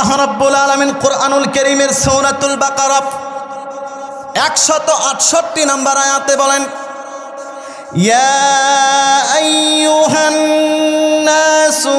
আল্লাহ রাব্বুল আলামিন কোরআনুল কারীমের সূরাতুল বাকারা 168 নম্বর আয়াতে বলেন ইয়া আইয়ুহান নাসু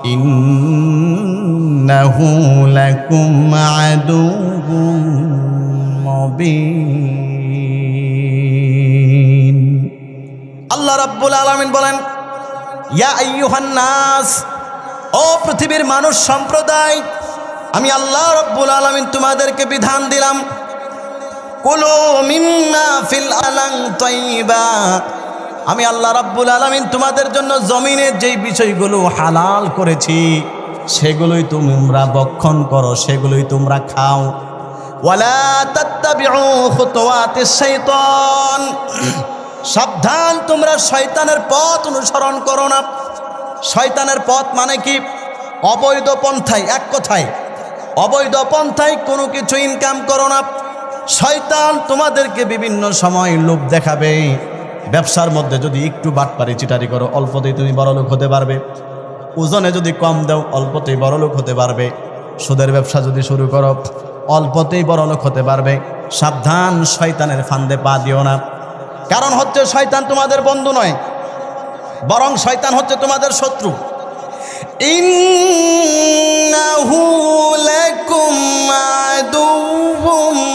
কুলু মিম্মা ফিল আরদি হালালান তাইয়্যিবা ওয়ালা تتبعوا خطوات الشيطان إنه لكم عدو مبين আল্লাহ রাব্বুল আলামিন বলেন ইয়া আইয়ুহান নাস ও পৃথিবীর মানুষ সম্প্রদায় আমি আল্লাহ রাব্বুল আলামিন তোমাদেরকে বিধান দিলাম কুলু মিম্মা ফিল আলাং তাইবা আমি আল্লাহ রাব্বুল আলামিন তোমাদের জন্য জমিনের যেই বিষয়গুলো হালাল করেছি, সেগুলোই তোমরা বক্ষণ করো, সেগুলোই তোমরা খাও। সাবধান, তোমরা শয়তানের পথ অনুসরণ করো না। শয়তানের পথ মানে কি? অবৈধ পন্থায়, এক কথায়। অবৈধ পন্থায় কোনো কিছু ইনকাম করো না। শয়তান তোমাদেরকে বিভিন্ন সময় লোভ দেখাবে। ব্যবসার মধ্যে যদি একটু বাট বাটপারি চিটারি করো, অল্পতেই তুমি বড়লোক হতে পারবে। ওজনে যদি কম দাও, অল্পতেই বড়লোক হতে পারবে। সুদের ব্যবসা যদি শুরু করো, অল্পতেই বড়লোক হতে পারবে। সাবধান, শয়তানের ফান্দে পা দিও না। কারণ হচ্ছে শয়তান তোমাদের বন্ধু নয়, বরং শয়তান হচ্ছে তোমাদের শত্রু। ইন্নাহু লাকুম আদুউম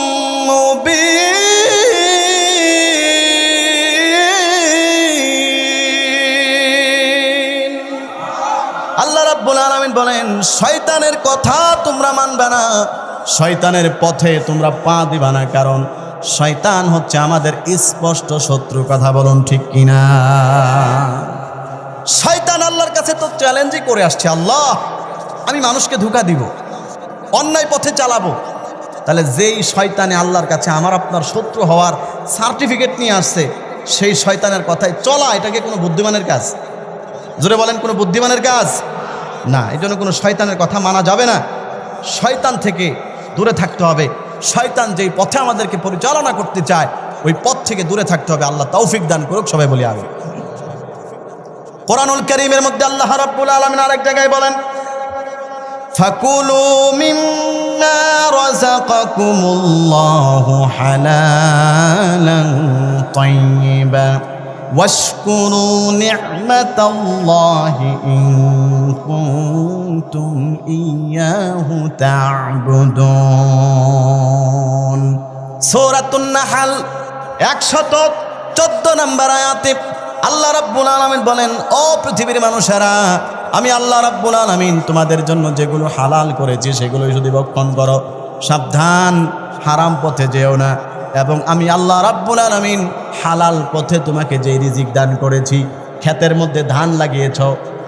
শয়তানের কথা তোমরা মানবে না। শয়তানের পথে তোমরা পা দিবা না, কারণ শয়তান হচ্ছে আমাদের স্পষ্ট শত্রু, কথা বলুন ঠিক কিনা? শয়তান আল্লাহর কাছে তো চ্যালেঞ্জই করে আসছে, আল্লাহ, আমি মানুষকে ধোকা দিব, অন্যায় পথে চালাবো। তাহলে যেই শয়তানে আল্লাহর কাছে আমার আপনার শত্রু হওয়ার সার্টিফিকেট নিয়ে আসছে, সেই শয়তানের কথায় চলা এটাকে কোনো বুদ্ধিমানের কাজ? জোরে বলেন, কোনো বুদ্ধিমানের কাজ? না, এই জন্য কোনো শয়তানের কথা মানা যাবে না। শয়তান থেকে দূরে থাকতে হবে। শয়তান যেই পথে আমাদেরকে পরিচালনা করতে চায়, ওই পথ থেকে দূরে থাকতে হবে। আল্লাহ তৌফিক দান করুক, সবাই বলি আমি কোরআনুল করিমের মধ্যে আল্লাহ রাব্বুল আলামিন আরেক জায়গায় বলেন, ফাকুলু মিম্মা রাযাকাকুমুল্লাহু হালালান তাইয়্যিবা واشكروا نعمة الله إن كنتم إياه تعبدون سورة النحل একশত চোদ্দ নম্বর আয়াতে আল্লাহ রাব্বুল আলামিন বলেন ও পৃথিবীর মানুষেরা আমি আল্লাহ রাব্বুল আলামিন তোমাদের জন্য যেগুলো হালাল করেছি সেগুলোই যদি বক্ষণ করো সাবধান হারাম পথে যেও না এবং আমি আল্লাহ রাব্বুল আলামিন হালাল পথে তোমাকে যে রিজিক দান করেছি, ক্ষেতের মধ্যে ধান লাগিয়েছ,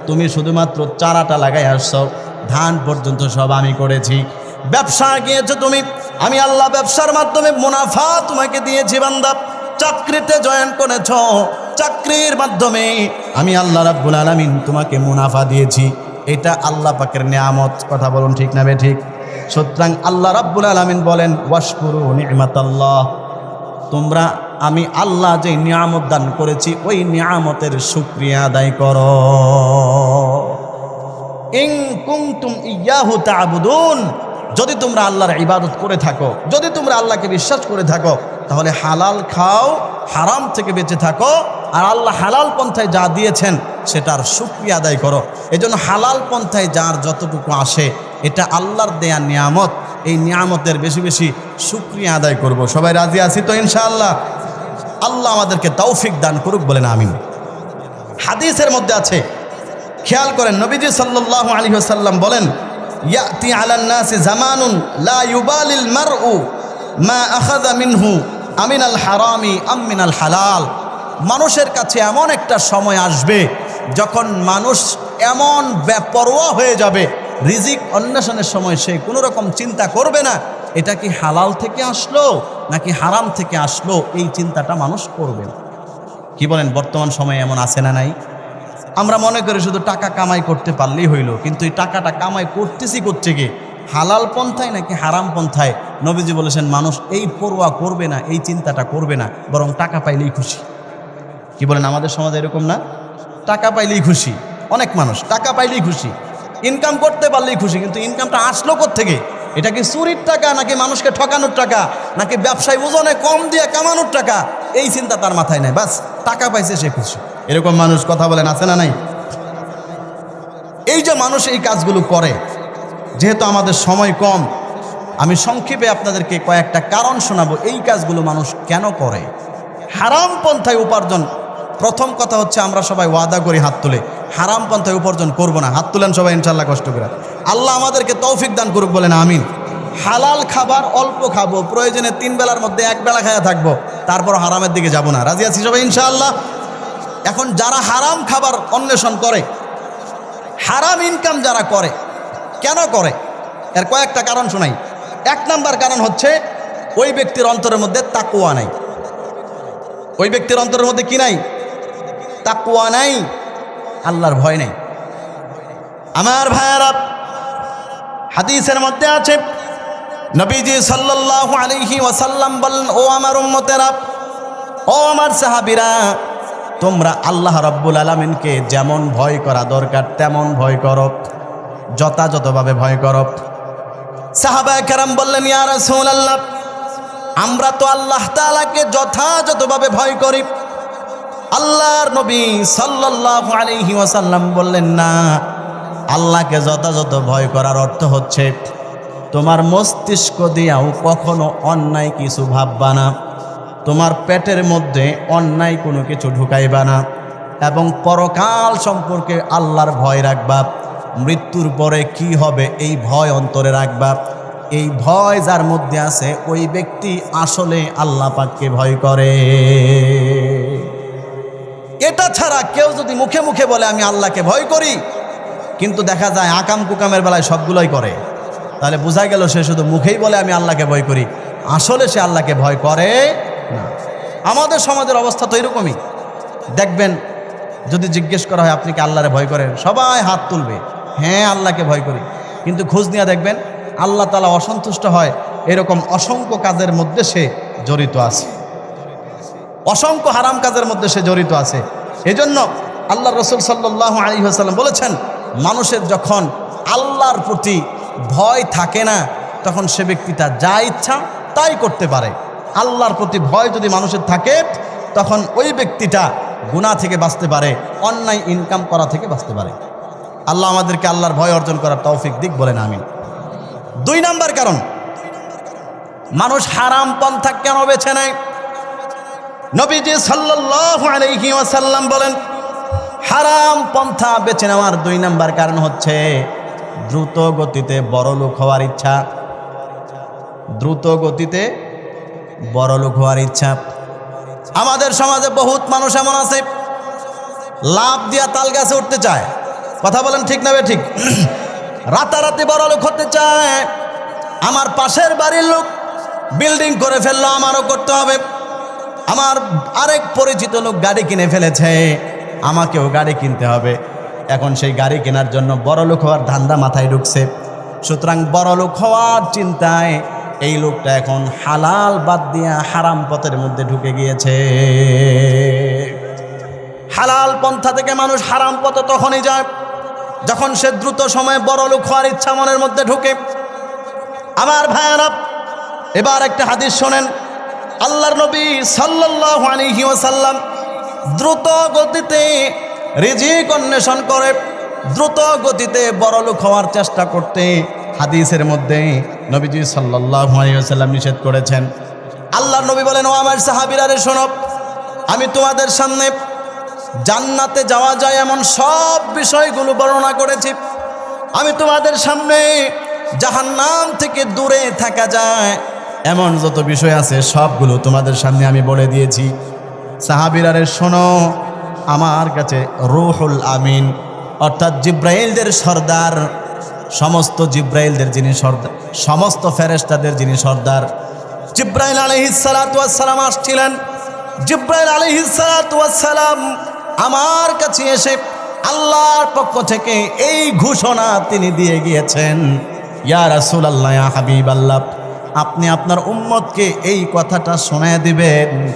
তুমি শুধুমাত্র চারাটা লাগাই আসছ, ধান পর্যন্ত সব আমি করেছি। ব্যবসা গিয়েছো তুমি, আমি আল্লাহ ব্যবসার মাধ্যমে মুনাফা তোমাকে দিয়েছি বান্দা, চাকরিতে জয়েন করেছ, চাকরির মাধ্যমে আমি আল্লাহ রাব্বুল আলামিন তোমাকে মুনাফা দিয়েছি। এটা আল্লাহ পাকের নিয়ামত, কথা বলুন ঠিক না বে ঠিক? সুতরাং আল্লাহ রাব্বুল আলামিন বলেন, ওয়াশকুরু নি'মাতাল্লাহ। তোমরা, আমি আল্লাহ যে নিয়ামত দান করেছি, ওই নিয়ামতের শুক্রিয়া আদায় করো। ইং যদি তোমরা আল্লাহর ইবাদত করে থাকো, যদি তোমরা আল্লাহকে বিশ্বাস করে থাকো, তাহলে হালাল খাও, হারাম থেকে বেঁচে থাকো, আর আল্লাহ হালাল পন্থায় যা দিয়েছেন, সেটার শুক্রিয়া আদায় করো। এই জন্য হালাল পন্থায় যার যতটুকু আসে, এটা আল্লাহর দেয়া নিয়ামত। এই নিয়ামতের বেশি বেশি শুক্রিয়া আদায় করব। সবাই রাজি আছি তো ইনশাআল্লাহ? আল্লাহ আমাদেরকে তৌফিক দান করুক বলেন আমিন। হাদিসের মধ্যে আছে, খেয়াল করেন, নবীজি সাল্লাল্লাহু আলী সাল্লাম বলেন, ইয়াতি আলান নাসি জামানুন লা ইউবালিল মারউ মা আখাযা মিনহু আমিনাল হারামি আম মিনাল হালাল। মানুষের কাছে এমন একটা সময় আসবে যখন মানুষ এমন বেপরোয়া হয়ে যাবে রিজিক অন্বেষণের সময় সে কোনো রকম চিন্তা করবে না। এটা কি হালাল থেকে আসলো, নাকি হারাম থেকে আসলো, এই চিন্তাটা মানুষ করবে কি বলেন, বর্তমান সময়ে এমন আছে না নাই? আমরা মনে করি শুধু টাকা কামাই করতে পারলেই হইল, কিন্তু এই টাকাটা কামাই করতেছি করছে কি হালাল পন্থায় নাকি হারাম পন্থায়? নবীজি বলেছেন, মানুষ এই পড়ুয়া করবে না, এই চিন্তাটা করবে না, বরং টাকা পাইলেই খুশি। কি বলেন, আমাদের সমাজে এরকম না? টাকা পাইলেই খুশি। অনেক মানুষ টাকা পাইলেই খুশি। ইনকাম করতে পারলেই খুশি, কিন্তু ইনকামটা আসলো থেকে এটা কি চুরির টাকা নাকি মানুষকে ঠকানোর টাকা, নাকি ব্যবসায় ওজনে কম দিয়ে কামানোর টাকা? এই চিন্তা তার মাথায় নাই, বাস, টাকা পাইছে সে খুশি। এরকম মানুষ কথা বলেন, আছে না নাই? এই যে মানুষ এই কাজগুলো করে, যেহেতু আমাদের সময় কম, আমি সংক্ষেপে আপনাদেরকে কয়েকটা কারণ শোনাবো, এই কাজগুলো মানুষ কেন করে? হারাম পন্থায় উপার্জন, প্রথম কথা হচ্ছে আমরা সবাই ওয়াদা করি হাত তুলে। হারাম পন্থায় উপার্জন করব না। হাত তুলেন সবাই ইনশাল্লাহ কষ্ট করে। আল্লাহ আমাদেরকে তৌফিক দান করুক বলেন, আমিন। হালাল খাবার অল্প খাব, প্রয়োজনে তিন বেলার মধ্যে এক বেলা খায়া থাকব, তারপর হারামের দিকে যাব না। রাজি আছি সবাই, ইনশাআল্লাহ? এখন যারা হারাম খাবার অন্বেষণ করে, হারাম ইনকাম যারা করে, কেন করে? এর কয়েকটা কারণ শোনাই। এক নাম্বার কারণ হচ্ছে, ওই ব্যক্তির অন্তরের মধ্যে তাকুয়া নাই। ওই ব্যক্তির অন্তরের মধ্যে কি নাই? তাকুয়া নাই। আল্লাহর ভয় নেই। আমার ভাইয়ারা, হাদিসের মধ্যে আছে, নবীজি সাল্লাল্লাহু আলাইহি ওয়াসাল্লাম বললেন, ও আমার উম্মতেরা, ও আমার সাহাবীরা, তোমরা আল্লাহ রব্বুল আলমিনকে যেমন ভয় করা দরকার, তেমন ভয় করো, যথাযথভাবে ভয় করো। সাহাবায় কেরাম বললেন, ইয়া রাসূলুল্লাহ, আমরা তো আল্লাহ তাআলাকে যথাযথভাবে ভয় করি আল্লাহর নবী সাল্লাল্লাহু আলাইহি ওয়াসাল্লাম বললেন, না, আল্লাহকে যথাযথ ভয় করার অর্থ হচ্ছে, তোমার মস্তিষ্ক দিয়াও কখনো অন্যায় কিছু ভাববা না। তোমার পেটের মধ্যে অন্যায় কোনো কিছু ঢুকাইবা না এবং পরকাল সম্পর্কে আল্লাহর ভয় রাখবা। মৃত্যুর পরে কি হবে এই ভয় অন্তরে রাখবা। এই ভয় যার মধ্যে আছে, ওই ব্যক্তি আসলে আল্লাহ পাককে ভয় করে। এটা ছাড়া কেউ যদি মুখে মুখে বলে, আমি আল্লাহকে ভয় করি, কিন্তু দেখা যায় আকাম কুকামের বেলায় সবগুলোই করে। তাহলে বোঝা গেল সে শুধু মুখেই বলে, আমি আল্লাহকে ভয় করি। আসলে সে আল্লাহকে ভয় করে না। আমাদের সমাজের অবস্থা তো এরকমই। দেখবেন, যদি জিজ্ঞেস করা হয়, আপনি কি আল্লাহরে ভয় করেন? সবাই হাত তুলবে। হ্যাঁ আল্লাহকে ভয় করি। কিন্তু খোঁজ নিয়ে দেখবেন, আল্লাহ তালা অসন্তুষ্ট হয়। এরকম অসংখ্য কাজের মধ্যে সে জড়িত আছে। অসংখ্য হারাম কাজের মধ্যে সে জড়িত আছে। এজন্য আল্লাহ রসুল সাল্লাহ আলী আসাল্লাম বলেছেন, মানুষের যখন আল্লাহর প্রতি ভয় থাকে না, তখন সে ব্যক্তিটা যা ইচ্ছা তাই করতে পারে। আল্লাহর প্রতি ভয় যদি মানুষের থাকে, তখন ওই ব্যক্তিটা গুণা থেকে বাঁচতে পারে, অন্যায় ইনকাম করা থেকে বাঁচতে পারে। আল্লাহ আমাদেরকে আল্লাহর ভয় অর্জন করার তৌফিক দিক বলেন আমি দুই নাম্বার কারণ, মানুষ হারাম পন্থা কেন বেছে নেয়? নবীজি সাল্লাল্লাহু আলাইহি ওয়াসাল্লাম বলেন, হারাম পন্থা বেছে নেওয়ার দুই নাম্বার কারণ হচ্ছে দ্রুত গতিতে বড় লোক হওয়ার ইচ্ছা। দ্রুত গতিতে বড় লোক হওয়ার ইচ্ছা। আমাদের সমাজে বহুত মানুষ এমন আছে, লাভ দিয়া তাল গাছে উঠতে চায়। কথা বলেন ঠিক না ঠিক? রাতারাতি বড় লোক হতে চায়। আমার পাশের বাড়ির লোক বিল্ডিং করে ফেলল, আমারও করতে হবে। আমার আরেক পরিচিত লোক গাড়ি কিনে ফেলেছে। আমাকেও গাড়ি কিনতে হবে। এখন সেই গাড়ি কেনার জন্য বড় লোক হওয়ার ধান্দা মাথায় ঢুকছে। সুতরাং বড় লোক হওয়ার চিন্তায় এই লোকটা এখন হালাল বাদ দিয়া হারাম পথের মধ্যে ঢুকে গিয়েছে। হালাল পন্থা থেকে মানুষ হারাম পথে তখনই যায়, যখন সে দ্রুত সময়ে বড় লোক হওয়ার ইচ্ছা মনের মধ্যে ঢুকে। আমার ভাইয়ারা, এবার একটা হাদিস শোনেন। আল্লাহর নবী সাল্লাল্লাহু আলাইহি ওয়াসাল্লাম দ্রুত গতিতে রিজিক অন্বেষণ করে, দ্রুত গতিতে বড়লোক হওয়ার চেষ্টা করতে হাদিসের মধ্যে নবীজি সাল্লাল্লাহু আলাইহি নিষেধ করেছেন। আল্লাহর নবী বলেন, ও আমার সাহাবীরা, রে শোনো, আমি তোমাদের সামনে জান্নাতে যাওয়া যায় এমন সব বিষয়গুলো বর্ণনা করেছি। আমি তোমাদের সামনে জাহান্নাম থেকে দূরে থাকা যায়। এমন যত বিষয় আছে, সবগুলো তোমাদের সামনে আমি বলে দিয়েছি। সাহাবিরারে শোনো, আমার কাছে রুহুল আমিন, অর্থাৎ জিব্রাইলদের সর্দার, সমস্ত জিব্রাইলদের যিনি সর্দার সমস্ত ফেরেস্তাদের যিনি সর্দার। জিব্রাইল আলহিসালাম আসছিলেন। জিব্রাইল আলহিসালাম আমার কাছে এসে আল্লাহর পক্ষ থেকে এই ঘোষণা তিনি দিয়ে গিয়েছেন, ইয়া রাসুল আল্লাহ হাবিব আল্লাহ আপনি আপনার উম্মতকে এই কথাটা শোনায় দিবেন,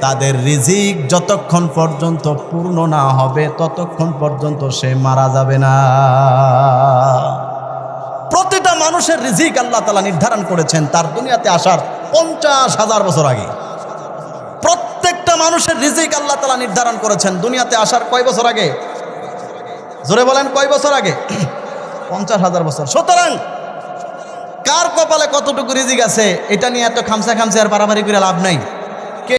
তাদের রিজিক যতক্ষণ পর্যন্ত পূর্ণ না হবে, ততক্ষণ পর্যন্ত সে মারা যাবে না। প্রতিটা মানুষের রিজিক আল্লাহ তালা নির্ধারণ করেছেন তার দুনিয়াতে আসার পঞ্চাশ হাজার বছর আগে। প্রত্যেকটা মানুষের রিজিক আল্লাহ তালা নির্ধারণ করেছেন দুনিয়াতে আসার কয় বছর আগে? জোরে বলেন কয় বছর আগে? পঞ্চাশ হাজার বছর। সুতরাং কার কপালে কতটুকু রিজিক আছে? এটা নিয়ে এত খামসা খামসা আর পারাপারি করে লাভ নাই।